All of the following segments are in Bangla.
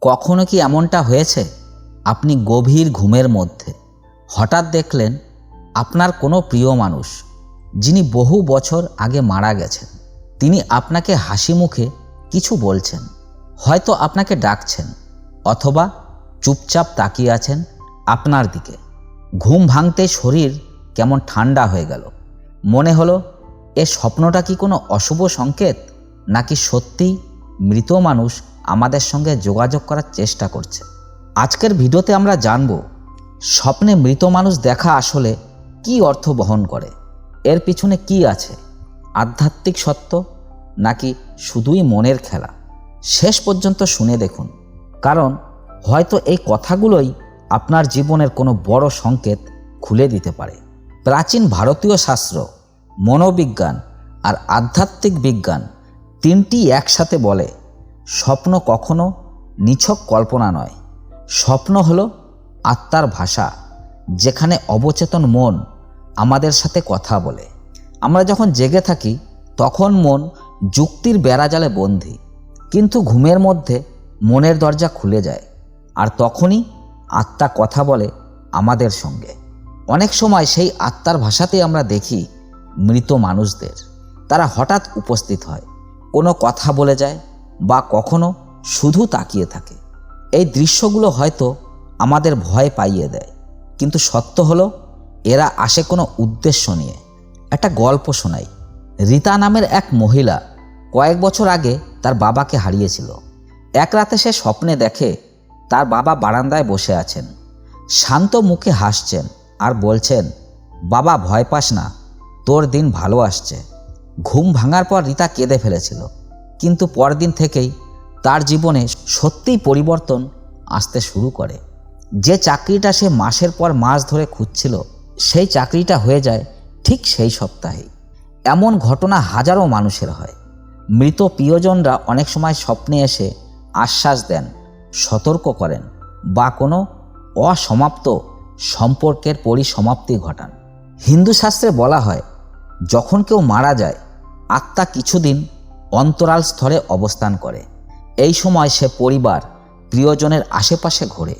কখনো কি এমনটা হয়েছে? আপনি গভীর ঘুমের মধ্যে। হঠাৎ দেখলেন, আপনার কোনো প্রিয় মানুষ, যিনি বহু বছর আগে মারা গেছেন। তিনি আপনাকে হাসি মুখে কিছু বলছেন, হয়তো আপনাকে ডাকছেন, অথবা চুপচাপ তাকিয়ে আছেন আপনার দিকে। ঘুম ভাঙতে শরীর কেমন ঠান্ডা হয়ে গেল। মনে হলো, এ স্বপ্নটা কি কোনো অশুভ সংকেত, নাকি সত্যিই মৃত মানুষ আমাদের সঙ্গে যোগাযোগ করার চেষ্টা করছে। আজকের ভিডিওতে আমরা জানব, স্বপ্নে মৃত মানুষ দেখা আসলে কি অর্থ বহন করে? এর পিছনে কি আছে? আধ্যাত্মিক সত্য নাকি শুধুই মনের খেলা? শেষ পর্যন্ত শুনে দেখুন। কারণ হয়তো এই কথাগুলোই আপনার জীবনের কোনো বড় সংকেত খুলে দিতে পারে। প্রাচীন ভারতীয় শাস্ত্র, মনোবিজ্ঞান আর আধ্যাত্মিক বিজ্ঞান তিনটি একসাথে বলে স্বপ্ন কখনো নিছক কল্পনা নয়। স্বপ্ন হলো আত্মার ভাষা, যেখানে অবচেতন মন আমাদের সাথে কথা বলে। আমরা যখন জেগে থাকি, তখন মন যুক্তির বেড়াজালে বন্দী, কিন্তু ঘুমের মধ্যে মনের দরজা খুলে যায়, আর তখনই আত্মা কথা বলে আমাদের সঙ্গে। অনেক সময় সেই আত্মার ভাষাতেই আমরা দেখি মৃত মানুষদের। তারা হঠাৎ উপস্থিত হয়, কোনো কথা বলে যায় বা কখনো শুধু তাকিয়ে থাকে। এই দৃশ্যগুলো হয়তো আমাদের ভয় পাইয়ে দেয়। কিন্তু সত্য হলো, এরা আসে কোনো উদ্দেশ্য নিয়ে। একটা গল্প শোনাই। রীতা নামের এক মহিলা কয়েক বছর আগে তার বাবাকে হারিয়েছিল। এক রাতে সে স্বপ্নে দেখে তার বাবা বারান্দায় বসে আছেন। শান্ত মুখে হাসছেন আর বলছেন, বাবা, ভয় পাস না। তোর দিন ভালো আসছে। ঘুম ভাঙার পর রীতা কেঁদে ফেলেছিল। কিন্তু পরদিন থেকেই তার জীবনে সত্যিই পরিবর্তন আসতে শুরু করে। যে চাকরিটা সে মাসের পর মাস ধরে খুঁজছিল, সেই চাকরিটা হয়ে যায় ঠিক সেই সপ্তাহেই। এমন ঘটনা হাজারো মানুষের হয়। মৃত প্রিয়জনরা অনেক সময় স্বপ্নে এসে আশ্বাস দেন, সতর্ক করেন বা কোনো অসমাপ্ত সম্পর্কের পরিসমাপ্তি ঘটান। হিন্দু শাস্ত্রে বলা হয়, যখন কেউ মারা যায়, আত্মা কিছুদিন অন্তরাল স্তরে অবস্থান করে। এই সময় সে পরিবার, প্রিয়জনের আশেপাশে ঘোরে,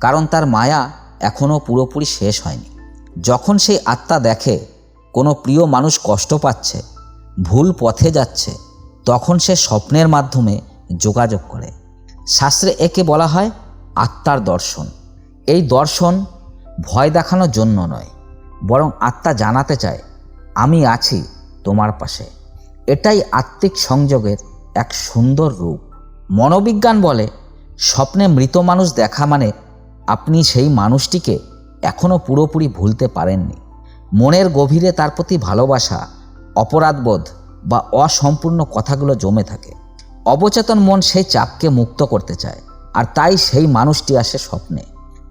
কারণ তার মায়া এখনও পুরোপুরি শেষ হয়নি। যখন সেই আত্মা দেখে কোনো প্রিয় মানুষ কষ্ট পাচ্ছে, ভুল পথে যাচ্ছে, তখন সে স্বপ্নের মাধ্যমে যোগাযোগ করে। শাস্ত্রে একে বলা হয় আত্মার দর্শন। এই দর্শন ভয় দেখানোর জন্য নয়, বরং আত্মা জানাতে চায়, আমি আছি তোমার পাশে। এটাই আত্মিক সংযোগের এক সুন্দর রূপ। মনোবিজ্ঞান বলে, স্বপ্নে মৃত মানুষ দেখা মানে আপনি সেই মানুষটিকে এখনও পুরোপুরি ভুলতে পারেননি। মনের গভীরে তার প্রতি ভালোবাসা, অপরাধবোধ বা অসম্পূর্ণ কথাগুলো জমে থাকে। অবচেতন মন সেই চাপকে মুক্ত করতে চায়, আর তাই সেই মানুষটি আসে স্বপ্নে।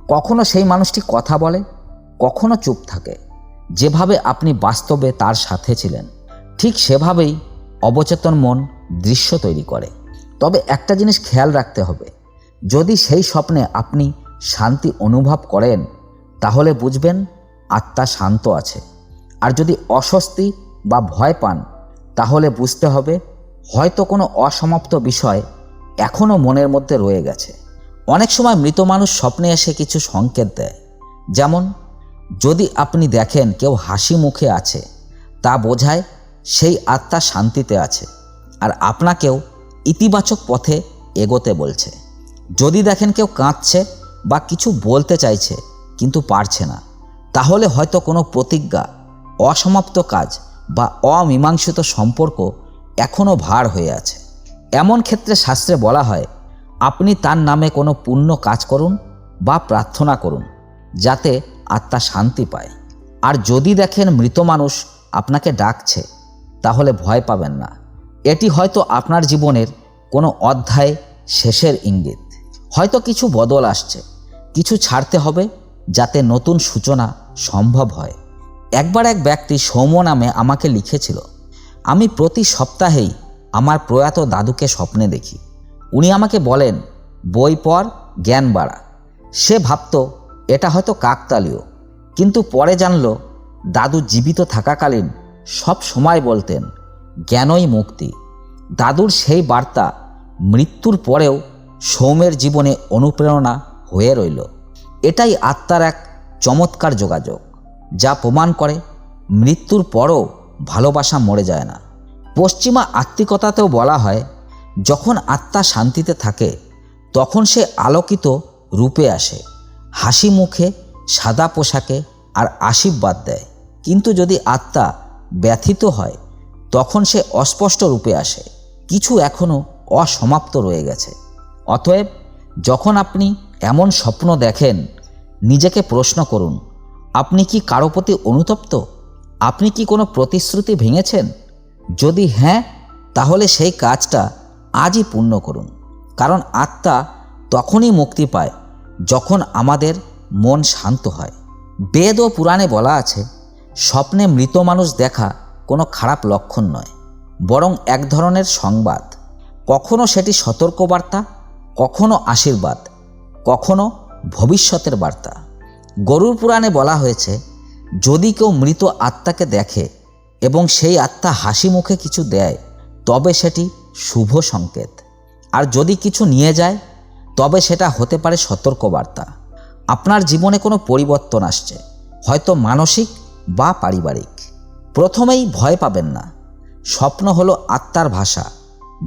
কখনো সেই মানুষটি কথা বলে, কখনো চুপ থাকে। যেভাবে আপনি বাস্তবে তার সাথে ছিলেন। ঠিক সেভাবেই অবচেতন মন দৃশ্য তৈরি করে। তবে একটা জিনিস খেয়াল রাখতে হবে, যদি সেই স্বপ্নে আপনি শান্তি অনুভব করেন, তাহলে বুঝবেন আত্মা শান্ত আছে। আর যদি অস্বস্তি বা ভয় পান, তাহলে বুঝতে হবে হয়তো কোনো অসমাপ্ত বিষয় এখনও মনের মধ্যে রয়ে গেছে। অনেক সময় মৃত মানুষ স্বপ্নে এসে কিছু সংকেত দেয়, যেমন, যদি আপনি দেখেন কেউ হাসি মুখে আছে, তা বোঝায় সেই আত্মা শান্তিতে আছে আর আপনাকেও ইতিবাচক পথে এগোতে বলছে। যদি দেখেন কেউ কাঁদছে বা কিছু বলতে চাইছে কিন্তু পারছে না, তাহলে হয়তো কোনো প্রতিজ্ঞা, অসমাপ্ত কাজ বা অমীমাংসিত সম্পর্ক এখনও ভার হয়ে আছে। এমন ক্ষেত্রে শাস্ত্রে বলা হয়, আপনি তার নামে কোনো পুণ্য কাজ করুন বা প্রার্থনা করুন, যাতে আত্মা শান্তি পায়। আর যদি দেখেন মৃত মানুষ আপনাকে ডাকছে তাহলে ভয় পাবেন না। এটি হয়তো আপনার জীবনের কোনো অধ্যায় শেষের ইঙ্গিত। হয়তো কিছু বদল আসছে, কিছু ছাড়তে হবে যাতে নতুন সূচনা সম্ভব হয়। একবার এক ব্যক্তি সৌম্য নামে আমাকে লিখেছিল, আমি প্রতি সপ্তাহেই আমার প্রয়াত দাদুকে স্বপ্নে দেখি। উনি আমাকে বলেন, বই পড়, জ্ঞান বাড়া। সে ভাবত, এটা হয়তো কাকতালীয়। কিন্তু পরে জানল, দাদু জীবিত থাকাকালীন সব সময় বলতেন, জ্ঞানই মুক্তি। দাদুর সেই বার্তা মৃত্যুর পরেও সৌমের জীবনে অনুপ্রেরণা হয়ে রইল। এটাই আত্মার এক চমৎকার যোগাযোগ, যা প্রমাণ করে মৃত্যুর পরও ভালোবাসা মরে যায় না। পশ্চিমা আত্মিকতাতেও বলা হয়, যখন আত্মা শান্তিতে থাকে, তখন সে আলোকিত রূপে আসে, হাসি মুখে সাদা পোশাকে আর আশীর্বাদ দেয়। কিন্তু যদি আত্মা ব্যথিত হয়, তখন সে অস্পষ্ট রূপে আসে। কিছু এখনও অসমাপ্ত রয়ে গেছে। অতএব যখন আপনি এমন স্বপ্ন দেখেন, নিজেকে প্রশ্ন করুন, আপনি কি কারও প্রতি অনুতপ্ত? আপনি কি কোনো প্রতিশ্রুতি ভেঙেছেন? যদি হ্যাঁ তাহলে সেই কাজটা আজই পূর্ণ করুন। কারণ আত্মা তখনই মুক্তি পায় যখন আমাদের মন শান্ত হয়। বেদ ও পুরাণে বলা আছে স্বপ্নে মৃত মানুষ দেখা কোনো খারাপ লক্ষণ নয়, বরং এক ধরনের সংবাদ। কখনো সেটি সতর্কবার্তা, কখনো আশীর্বাদ, কখনো ভবিষ্যতের বার্তা। গরুর পুরাণে বলা হয়েছে, যদি কেউ মৃত আত্মাকে দেখে এবং সেই আত্মা হাসি মুখে কিছু দেয়, তবে সেটি শুভ সংকেত। আর যদি কিছু নিয়ে যায়, তবে সেটা হতে পারে সতর্কবার্তা। আপনার জীবনে কোনো পরিবর্তন আসছে। হয়তো মানসিক বা পারিবারিক। প্রথমেই ভয় পাবেন না। স্বপ্ন হলো আত্মার ভাষা,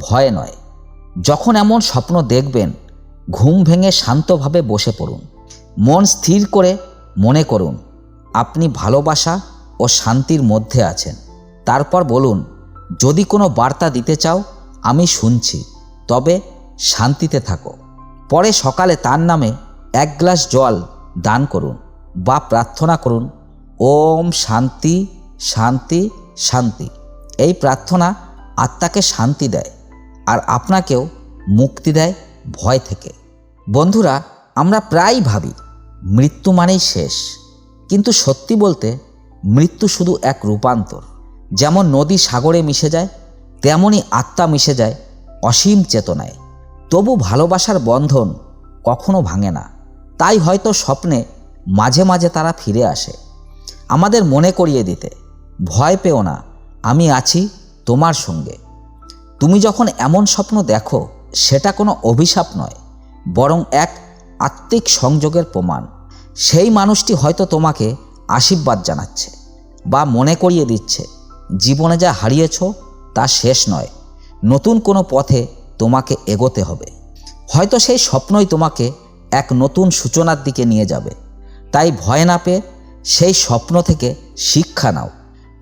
ভয় নয়। যখন এমন স্বপ্ন দেখবেন, ঘুম ভেঙে শান্তভাবে বসে পড়ুন। মন স্থির করে মনে করুন, আপনি ভালোবাসা ও শান্তির মধ্যে আছেন। তারপর বলুন, যদি কোনো বার্তা দিতে চাও, আমি শুনছি। তবে শান্তিতে থাকো। পরে সকালে তার নামে এক গ্লাস জল দান করুন বা প্রার্থনা করুন ওম শান্তি শান্তি শান্তি। এই প্রার্থনা আত্মাকে শান্তি দেয় আর আপনাকেও মুক্তি দেয় ভয় থেকে। বন্ধুরা, আমরা প্রায়ই ভাবি, মৃত্যু মানেই শেষ। কিন্তু সত্যি বলতে, মৃত্যু শুধু এক রূপান্তর। যেমন নদী সাগরে মিশে যায় তেমনই আত্মা মিশে যায় অসীম চেতনায়। তবু ভালোবাসার বন্ধন কখনো ভাঙে না। তাই হয়তো স্বপ্নে মাঝে মাঝে তারা ফিরে আসে। আমাদের মনে করিয়ে দিতে। ভয় পেও না, আমি আছি তোমার সঙ্গে। তুমি যখন এমন স্বপ্ন দেখো, সেটা কোনো অভিশাপ নয়, বরং এক আত্মিক সংযোগের প্রমাণ। সেই মানুষটি হয়তো তোমাকে আশীর্বাদ জানাচ্ছে বা মনে করিয়ে দিচ্ছে, জীবনে যা হারিয়েছ তা শেষ নয়, নতুন কোনো পথে তোমাকে এগোতে হবে। হয়তো সেই স্বপ্নই তোমাকে এক নতুন সূচনার দিকে নিয়ে যাবে। তাই ভয় না পেয়ে সেই স্বপ্ন থেকে শিক্ষা নাও।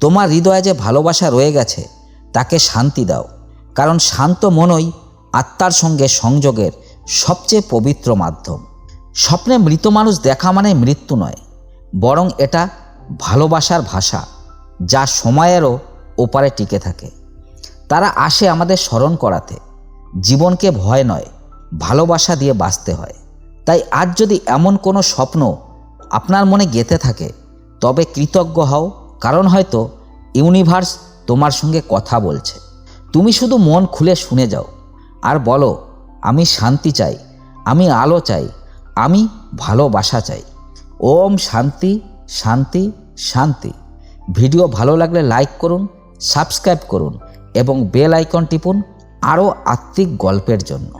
তোমার হৃদয়ে যে ভালোবাসা রয়ে গেছে, তাকে শান্তি দাও। কারণ শান্ত মনই আত্মার সঙ্গে সংযোগের সবচেয়ে পবিত্র মাধ্যম। স্বপ্নে মৃত মানুষ দেখা মানে মৃত্যু নয়, বরং এটা ভালোবাসার ভাষা, যা সময়েরও ওপারে টিকে থাকে। তারা আসে আমাদের স্মরণ করাতে। জীবনকে ভয় নয়, ভালোবাসা দিয়ে বাঁচতে হয়। তাই আজ যদি এমন কোনো স্বপ্ন আপনার মনে গেঁথে থাকে, তবে কৃতজ্ঞ হও, কারণ হয়তো ইউনিভার্স তোমার সঙ্গে কথা বলছে। তুমি শুধু মন খুলে শুনে যাও, আর বলো, আমি শান্তি চাই, আমি আলো চাই, আমি ভালোবাসা চাই। ওম শান্তি শান্তি শান্তি। ভিডিও ভালো লাগলে লাইক করুন, সাবস্ক্রাইব করুন, এবং বেল আইকন টিপুন আরও আত্মিক গল্পের জন্য।